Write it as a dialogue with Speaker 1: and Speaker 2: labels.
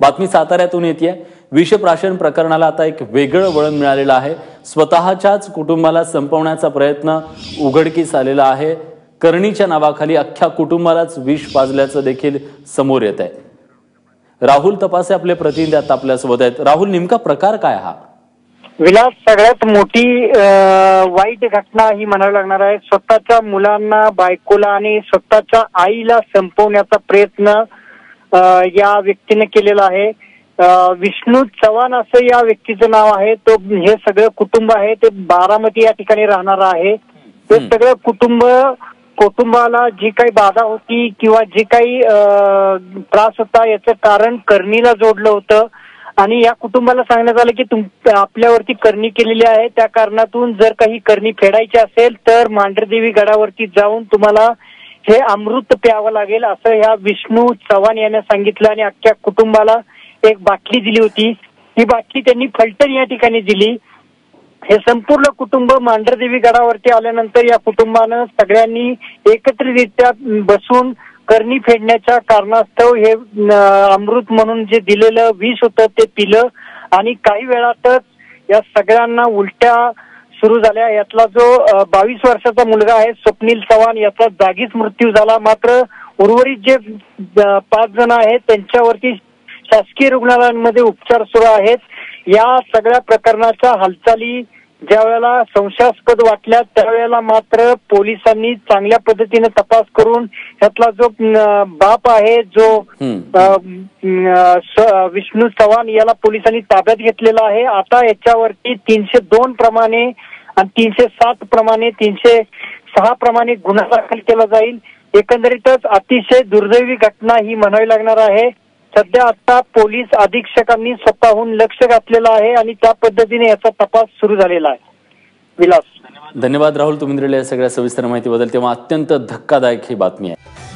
Speaker 1: बातमी साताऱ्यातून येते विषप्राशन प्रकरणाला आता एक वेगळं वळण मिळालेलं आहे. स्वतःच्याच कुटुंबाला संपवण्याचा प्रयत्न उघडकीस आलेला आहे. करणीच्या नावाखाली अख्ख्या कुटुंबालाच विष पाजल्याचं देखील समोर येत आहे. राहुल तपासे आपले प्रतिनिधी आता आपल्यासोबत आहेत. राहुल नेमका प्रकार काय हा?
Speaker 2: विलास सगळ्यात मोठी अं, वाईट घटना ही म्हणावी लागणार आहे. स्वतःच्या मुलांना बायकोला आणि स्वतःच्या आईला संपवण्याचा प्रयत्न या व्यक्तीने केलेला आहे. विष्णू चव्हाण असं या व्यक्तीचं नाव आहे. तो हे सगळं कुटुंब आहे. ते बारामती या ठिकाणी राहणार आहे. ते. सगळं कुटुंब कुटुंबाला जी काही बाधा होती किंवा जी काही त्रास होता याचं कारण करणीला जोडलं होतं. आणि या कुटुंबाला सांगण्यात आलं की तुम आपल्यावरती करणी केलेली आहे. त्या कारणातून जर काही करणी फेडायची असेल तर मांढरदेवी गडावरती जाऊन तुम्हाला हे अमृत प्यावं लागेल असं ह्या विष्णू चव्हाण यांनी सांगितलं आणि अख्ख्या कुटुंबाला एक बाटली दिली होती. ही बाटली त्यांनी फलटण या ठिकाणी दिली. हे संपूर्ण कुटुंब मांढरदेवी गडावरती आल्यानंतर या कुटुंबानं सगळ्यांनी एकत्रितरित्या बसून करणी फेडण्याच्या कारणास्तव हे अमृत म्हणून जे दिलेलं विष होतं ते पिलं. आणि काही वेळातच या सगळ्यांना उलट्या सुरू झाल्या. यातला जो बावीस वर्षाचा मुलगा आहे स्वप्नील चव्हाण याचा जागीच मृत्यू झाला. मात्र उर्वरित जे पाच जण आहेत त्यांच्यावरती शासकीय रुग्णालयांमध्ये उपचार सुरू आहेत. या सगळ्या प्रकरणाच्या हालचाली ज्या वेळेला संशयास्पद वाटल्या त्यावेळेला मात्र पोलिसांनी चांगल्या पद्धतीने तपास करून यातला जो बाप आहे जो विष्णू चव्हाण याला पोलिसांनी ताब्यात घेतलेला आहे. आता याच्यावरती तीनशे दोन प्रमाणे आणि तीनशे सात प्रमाणे तीनशे सहा प्रमाणे गुन्हा दाखल केला जाईल. एकंदरीतच अतिशय दुर्दैवी घटना ही म्हणावी लागणार आहे. सध्या आता पोलीस अधीक्षकांनी स्वतःहून लक्ष घातलेलं आहे आणि त्या पद्धतीने याचा तपास सुरू झालेला आहे. विलास.
Speaker 1: धन्यवाद राहुल तुम्ही दिलेल्या सगळ्या सविस्तर माहितीबद्दल. तेव्हा अत्यंत धक्कादायक ही बातमी आहे.